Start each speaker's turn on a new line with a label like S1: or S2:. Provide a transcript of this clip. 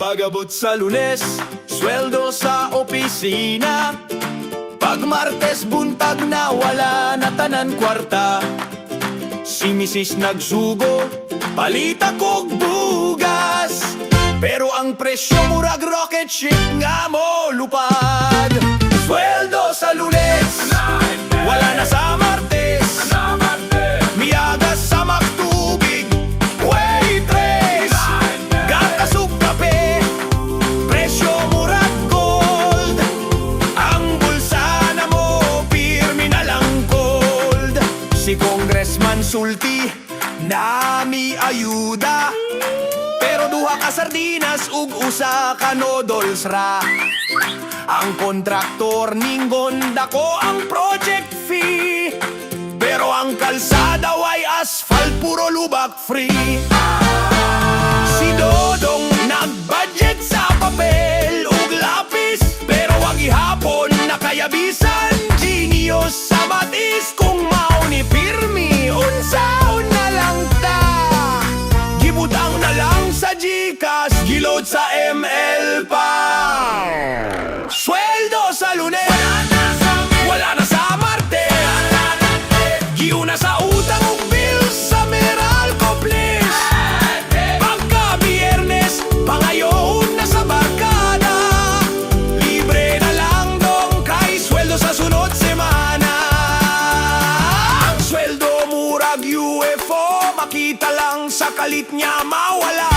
S1: Pagabot sa lunes, sweldo sa opisina. Pag martes buntag na wala na tanan kwarta. Si misis nagsugo, palita kog bugas. Pero ang presyo murag rocket ship nga mo lupad Congressman Sulti, nami ayuda. Pero duha ka sardinas, ug usa ka noodles ra. Ang kontraktor ninggon dako ang project fee. Pero ang kalsada way asphalt, puro lubak free Gilod sa ML pa. Sweldo sa lunes. Wala na sa Martes. Giuna sa utang ug bills sa Meralco please Pagka biyernes, pangayoon na sa Libre na lang dong kay sweldo sa sunod semana. Ang sweldo murag UFO Makita lang sa kalit niya mawala